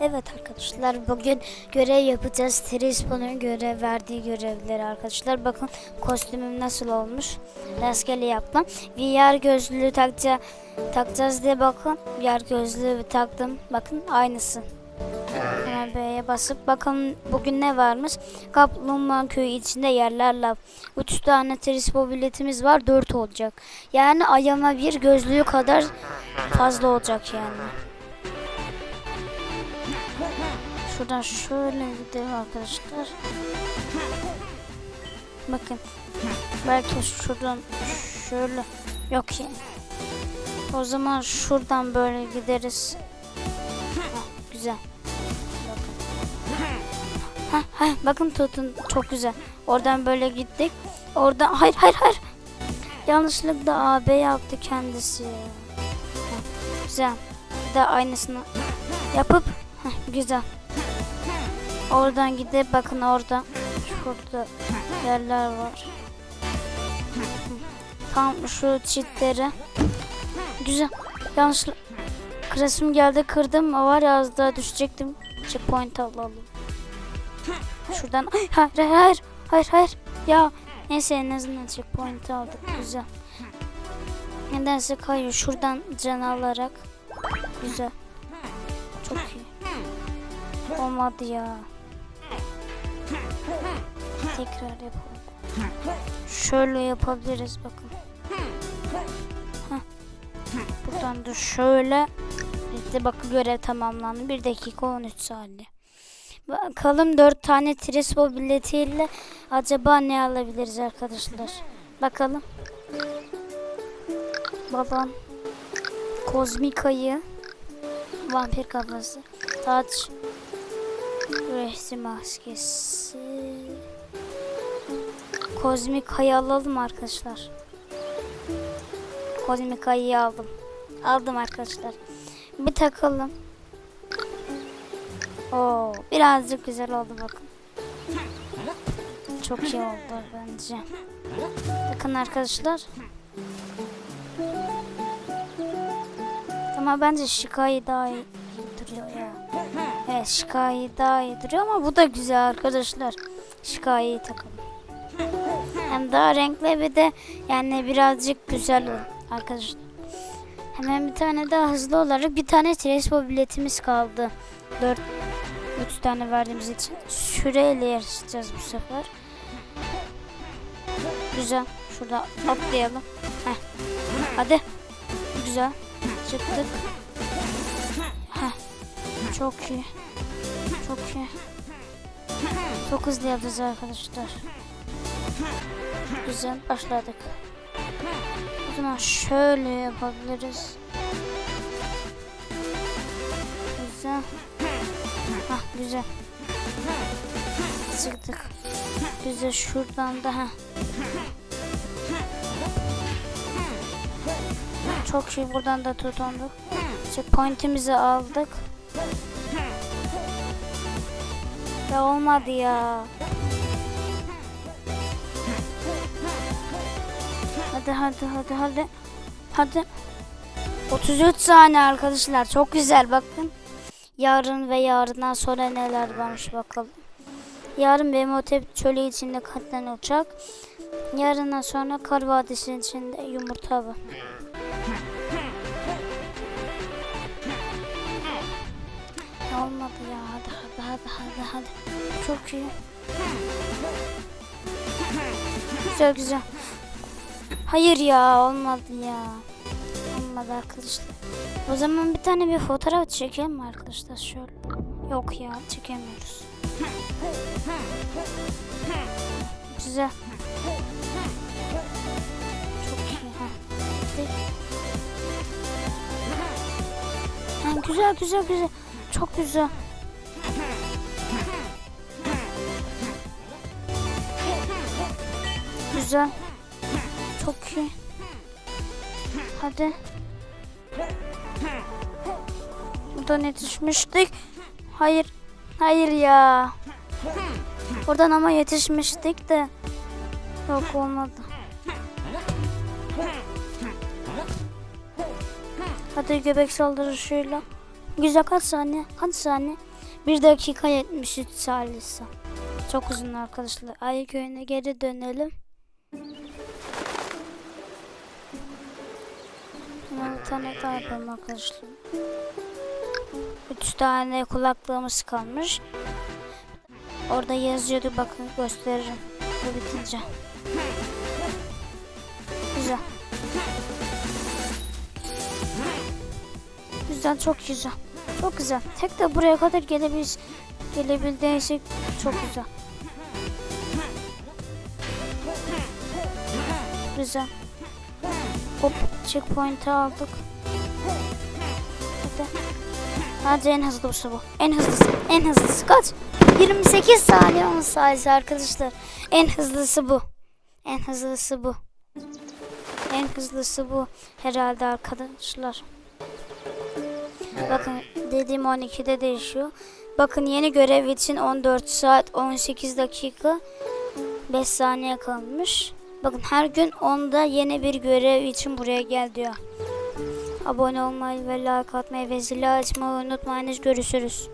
Evet arkadaşlar bugün görev yapacağız. Trispo'nun görev verdiği görevleri arkadaşlar. Bakın kostümüm nasıl olmuş. Rastgele yaptım. VR gözlüğü takca, takacağız diye bakın. VR gözlüğü taktım. Bakın aynısı. Hemen B'ye basıp bakalım bugün ne varmış. Kaplumbağa köyü içinde yerler lav. 3 tane Trispo biletimiz var 4 olacak. Yani ayağıma bir gözlüğü kadar fazla olacak yani. Şuradan şöyle gidelim arkadaşlar. Bakın. Belki şuradan şöyle. Yok yani. O zaman şuradan böyle gideriz. Hah, güzel. Bakın. Hah, hah, bakın tutun çok güzel. Oradan böyle gittik. Oradan hayır hayır hayır. Yanlışlıkla AB yaptı kendisi. Hah, güzel. Bir de aynısını yapıp heh, güzel. Oradan gidip bakın orada şurada yerler var. Tam şu çitleri. Güzel. Yanlışlıkla Kresim geldi kırdım var ya az daha düşecektim. Checkpoint alalım. Şuradan Ay, hayır hayır hayır hayır hayır ya neyse en azından checkpoint aldık güzel. Nedense kayıyor şuradan can alarak güzel. Çok iyi. Olmadı ya. Tekrar yapalım. Şöyle yapabiliriz bakın. Heh. Buradan da şöyle. İşte bakın görev tamamlandı. 1 dakika 13 saniye. Bakalım 4 tane Trispo biletiyle acaba ne alabiliriz arkadaşlar. Bakalım. Babam. Kozmik ayı. Vampir kafası. Taç. Rehsi maskesi. Kozmik ayı alalım arkadaşlar. Kozmik ayıyı aldım. Aldım arkadaşlar. Bir takalım. Oo, birazcık güzel oldu bakın. Çok iyi oldu bence. Bakın arkadaşlar. Ama bence Şikayı daha iyi duruyor ya. Evet Şikayı daha iyi duruyor ama bu da güzel arkadaşlar. Şikayı takalım. Hem daha renkli bir de yani birazcık güzel arkadaşlar. Hemen bir tane daha hızlı olarak bir tane Trespo biletimiz kaldı. 4 3 tane verdiğimiz için süreyle yarışacağız bu sefer. Güzel. Şurada atlayalım. Heh. Hadi. Güzel. Çıktık. Heh. Çok iyi. Çok iyi. Çok hızlı yapacağız arkadaşlar. Güzel. Başladık. O zaman şöyle yapabiliriz. Güzel. Hah güzel. Çıktık. Güzel şuradan da ha. Çok iyi buradan da tutunduk. Checkpoint'imizi aldık. Ya olmadı ya. Hadi hadi hadi hadi. Hadi. 33 saniye arkadaşlar. Çok güzel bakın. Yarın ve yarından sonra neler varmış bakalım. Yarın Bemotep çölü içinde katlan uçak. Yarından sonra Kar Vadisi içinde yumurta var. Olmadı ya. Hadi hadi hadi hadi hadi. Çok iyi. Güzel güzel. Hayır ya olmadı ya. Olmadı arkadaşlar. O zaman bir tane bir fotoğraf çekelim mi arkadaşlar şöyle. Yok ya çekemiyoruz. Güzel. Çok iyi. Ha. Güzel güzel güzel. Çok güzel. Güzel. Çok iyi. Hadi. Buradan yetişmiştik. Hayır. Hayır ya. Oradan ama yetişmiştik de. Yok olmadı. Hadi göbek saldırışıyla. Güzel kaç saniye? Kaç saniye? 1 dakika 73 salisa. Çok uzun arkadaşlar. Ayı köyüne geri dönelim. Hemen bir tane daha yapalım arkadaşlar. 3 tane kulaklığımız kalmış. Orada yazıyordu bakın gösteririm. Bu bitince. Güzel. Güzel çok güzel. Çok güzel. Tek de buraya kadar gelebil gelebildiysek çok güzel. Güzel. Hop checkpoint'i aldık. Hadi. Hadi en hızlısı bu. En hızlısı. En hızlısı kaç? 28 saniye 10 saniye arkadaşlar. En hızlısı bu. En hızlısı bu. En hızlısı bu herhalde arkadaşlar. Bakın dediğim 12'de değişiyor. Bakın yeni görev için 14 saat 18 dakika 5 saniye kalmış. Bakın her gün 10'da yeni bir görev için buraya gel diyor. Abone olmayı ve like atmayı ve zili açmayı unutmayınız. Görüşürüz.